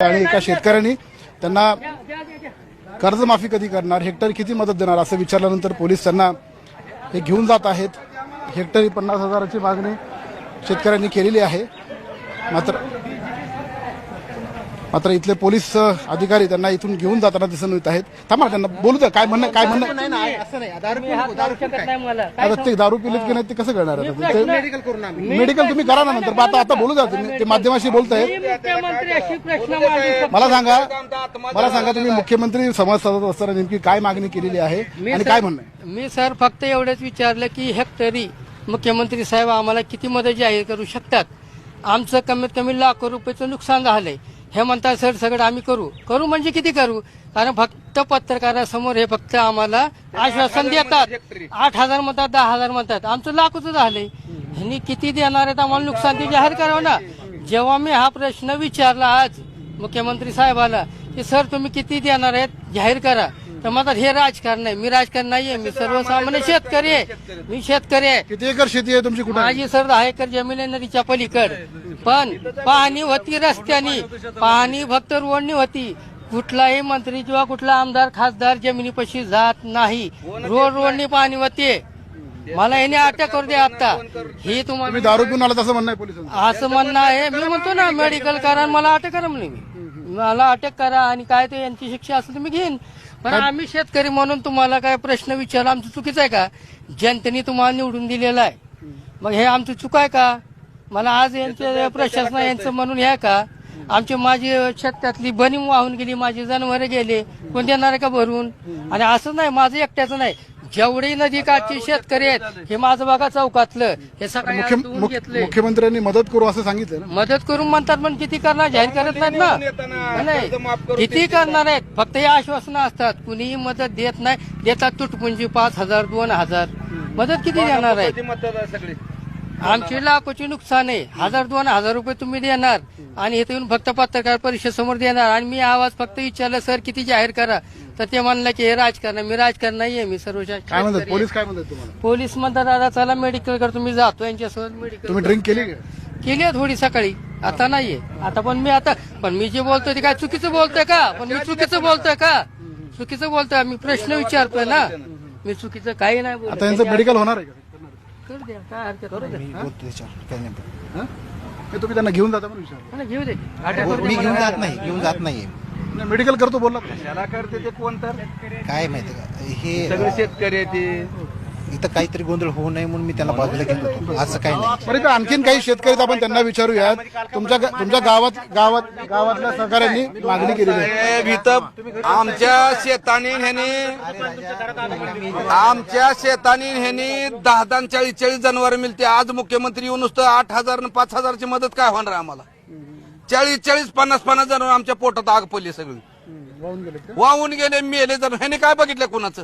आणि एका शेतकऱ्यांनी त्यांना कर्जमाफी कधी करणार हेक्टर किती मदत देणार असं विचारल्यानंतर पोलीस त्यांना हे घेऊन जात आहेत. हेक्टरी पन्नास हजाराची मागणी शेतकऱ्यांनी केलेली आहे. मात्र मात्र इथले पोलीस अधिकारी त्यांना इथून घेऊन जाताना दिसून येत आहेत. थांबा त्यांना बोलू द्या. काय म्हणणं काय म्हणणं ते दारू पिलेत की नाही ते कसं करणार मेडिकल करून आम्ही मेडिकल तुम्ही करा ना नंतर. पण आता आता बोलू द्या तुम्ही. ते माध्यमाशी बोलतायत. मी मुख्यमंत्री अशी प्रश्न मांडू शकतो. मला सांगा. मला सांगा तुम्ही मुख्यमंत्री संवाद साधत असताना नेमकी काय मागणी केलेली आहे आणि काय म्हणणं मी सर फक्त एवढंच विचारलं की हेक्टरी मुख्यमंत्री साहेब आम्हाला किती मदत जाहीर करू शकतात? आमचं कमीत कमी लाखो रुपयाचं नुकसान झालंय. हे म्हणतात सर सगळं आम्ही करू. करू म्हणजे किती करू? कारण फक्त पत्रकारासमोर हे फक्त आम्हाला आश्वासन देतात. आठ हजार म्हणतात दहा हजार म्हणतात. आमचं लाखोचं झालंय. ह्यांनी किती देणार आहेत आम्हाला नुकसान ते जाहीर करावं ना. जेव्हा मी हा प्रश्न विचारला आज मुख्यमंत्री साहेबाला की सर तुम्ही किती देणार आहेत? जाहीर करा. तर म्हणतात हे राजकारण आहे. मी राजकारण नाहीये. मी सर्वसामान्य शेतकरी आहे. मी शेतकरी आहे. किती एकर शेती आहे तुमची कुठं? माझी सर दहा एकर जमीन आहे नदीच्या पलीकड. पण पाहणी होती रस्त्यानी. पाहणी फक्त रोडनी होती. कुठलाही मंत्री किंवा कुठला आमदार खासदार जमिनीपाशी जात नाही. रोड रोडनी पाहणी होते. मला याने अटक करू द्या आता. ही तुम्ही तुम्हाला दारू पिऊन आला तसं म्हणणं आहे पोलिसांचं. असं म्हणणं आहे. मी म्हणतो ना मेडिकल करा आणि मला अटक करा म्हणे मी. मला अटक करा आणि काय ते यांची शिक्षा असेल तर मी घेईन. पण आम्ही शेतकरी म्हणून तुम्हाला काय प्रश्न विचारला आमचं चुकीचं आहे का? जनतेने तुम्हाला निवडून दिलेलं आहे. मग हे आमचं चुक आहे का? मला आज यांचे प्रशासन यांचं म्हणून हे आहे का आमची माझी शेतातली बनी वाहून गेली माझी जनावरे गेले. कोण देणार आहे का भरून? आणि असं नाही माझं एकट्याचं नाही. जेवढे नदी काठचे शेतकरी आहेत हे माझं बघा चौकातलं. हे मुख्य- घेतलंय. मुख्यमंत्र्यांनी मदत करू असं सांगितलं ना? मदत करून म्हणतात पण किती करणार? जाहीर करत नाहीत ना. नाही किती करणार आहेत? फक्त हे आश्वासनं असतात. कुणीही मदत देत नाही. देतात तुटपुंजी पाच हजार दोन हजार. मदत किती देणार आहे आमची लाखोची नुकसान आहे. हजार दोन हजार रुपये तुम्ही देणार आणि इथे येऊन फक्त पत्रकार परिषद समोर देणार आणि मी आवाज फक्त विचारला सर किती जाहीर करा. तर ते म्हणलं की हे राजकारण. मी राजकारण नाहीये मी सर्व काय म्हणतात? पोलीस काय म्हणतात तुम्हाला? पोलीस म्हणतात दादा चला मेडिकल कर तुम्ही जातो यांच्यासोबत मेडिकल तुम्ही ड्रिंक केली का? केली आहे थोडी सकाळी. आता नाहीये. आता पण मी आता पण मी जे बोलतोय ते काय चुकीचं बोलतोय का? पण मी चुकीचं बोलतोय का? चुकीचं बोलतोय मी प्रश्न विचारतोय ना. मी चुकीचं काही नाही बोलत. आता यांचं मेडिकल होणार आहे का? करू द्या काय हरकत नाही. हं? हे? तुम्ही त्यांना घेऊन जाता म्हणून विचारलं. मला घेऊ दे. मी घेऊन जात नाही घेऊन जात नाहीये. नाही, मेडिकल करतो बोलला? त्याला करते ते कोण तर? काय माहिती का? हे सगळे शेतकरी आहे ते. इथं काहीतरी गोंधळ होऊ नये म्हणून मी त्याला बाजूला घेत होतो असं काही नाही. बरं इथं आणखीन काही शेतकरी आपण त्यांना विचारूयात. तुमच्या गा- तुमच्या गावात गावात गावातल्या सहकाऱ्यांनी मागणी केलेली आहे. साहेब, इथं आमच्या शेतानी ह्यानी आमच्या शेतानी ह्यानी दहा दहा चाळीस चाळीस जनावर मिळते. आज मुख्यमंत्री येऊन नुसतं आठ हजार आणि पाच हजारची मदत काय होणार आहे आम्हाला? चाळीस चाळीस पन्नास पन्नास जनावर आमच्या पोटात आग पडली सगळी. वाहून गेले का? वाहून गेले मेले जण ह्याने काय बघितलं कोणाचं?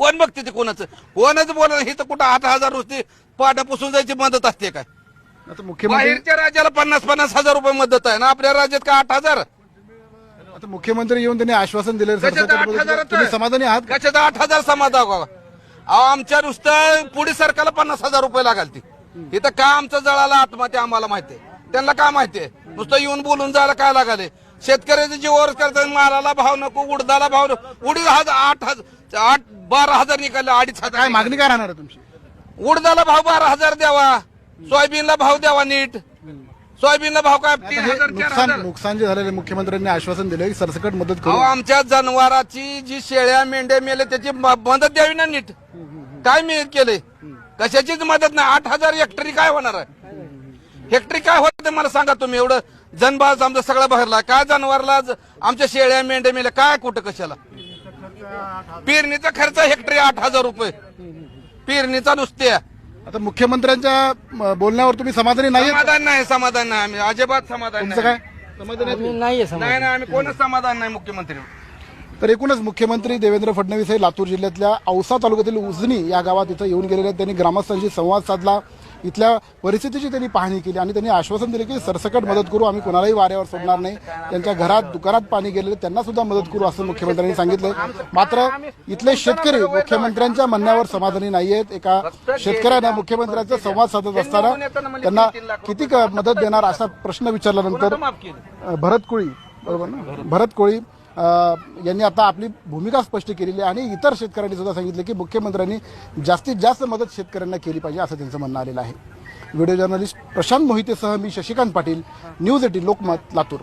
कोण बघते ते कोणाचं? कोणाचं बोलायला हे तर कुठं आठ हजार नुसती पाट्या पुसून जायची मदत असते काय? आता मुख्यमंत्री बाहेरच्या राज्याला पन्नास पन्नास हजार रुपये मदत आहे ना? आपल्या राज्यात का आठ हजार? आता मुख्यमंत्री येऊन त्यांनी आश्वासन दिले कशाचं आठ हजाराचं? तुम्ही समाधानी आहात का? कशाचं आठ हजार समाधा अहो आमच्या नुसतं पुढे सरकारला पन्नास हजार रुपये लागतील इथं का आमचं जळाला आत्महत्या आम्हाला माहितीये त्यांना काय माहितीये नुसतं येऊन बोलून जायला काय लागाले? शेतकऱ्याचे जीवावर करतात मालाला भाव नको उडदाला भाव नको. उडीद हजार आठ हजार आठ बारा हजार निघाले अडीच काय हजार मागणी काय राहणार आहे तुमची? उडदाला भाव बारा हजार द्यावा सोयाबीनला भाव द्यावा नीट. सोयाबीनला भाव काय? तीन हे हजार चार नुकसान हजार. नुकसान जे झालेले मुख्यमंत्र्यांनी आश्वासन दिले की सरसकट मदत अहो करू आमच्या जनावराची जी शेळ्या मेंढ्या मेले त्याची म- मदत द्यावी ना नीट. काय मी केलंय? कशाचीच मदत नाही. आठ हजार हेक्टरी काय होणार आहे? हेक्टरी काय होते मला सांगा तुम्ही. एवढं जनबाज आमचा सगळा भरला काय जनावरला ज- आमच्या शेळ्या मेंढ्या मेल्या काय कुठं कशाला? पेरणीचा खर्च हेक्टरी आठ हजार रुपये. पेरणीचा नुसत्या आता मुख्यमंत्र्यांच्या बोलण्यावर तुम्ही समाधानी नाही समाधान नाही समाधान नाही आम्ही. अजिबात समाधान तुमचं काय? नाही नाही आम्ही कोणच समाधान नाही मुख्यमंत्री. तर एकूणच मुख्यमंत्री देवेंद्र फडणवीस हे लातूर जिल्ह्यातल्या औसा तालुक्यातील उजनी या गावात इथं येऊन गेलेले आहेत. त्यांनी ग्रामस्थांशी संवाद साधला. इथल्या परिस्थितीची त्यांनी पाहणी केली आणि त्यांनी आश्वासन दिले की सरसकट मदत करू आम्ही कोणालाही वाऱ्यावर सोडणार नाही. त्यांच्या घरात दुकानात पाणी गेलेले त्यांना सुद्धा मदत करू असं मुख्यमंत्र्यांनी सांगितलं. मात्र इथले शेतकरी मुख्यमंत्र्यांच्या म्हणण्यावर समाधानी नाही आहेत. एका शेतकऱ्यानं मुख्यमंत्र्यांचा संवाद साधत असताना त्यांना किती मदत देणार असा प्रश्न विचारल्यानंतर भरत कोळी बरोबर ना? भरत कोळी यांनी आता आपली भूमिका स्पष्ट केलेली आहे आणि इतर शेतकऱ्यांनी सुद्धा सांगितलं की मुख्यमंत्र्यांनी जास्तीत जास्त मदत शेतकऱ्यांना केली पाहिजे असं त्यांचं म्हणणं आलेलं आहे. व्हिडिओ जर्नलिस्ट प्रशांत मोहितेसह मी शशिकांत पाटील न्यूज एटीन लोकमत लातूर.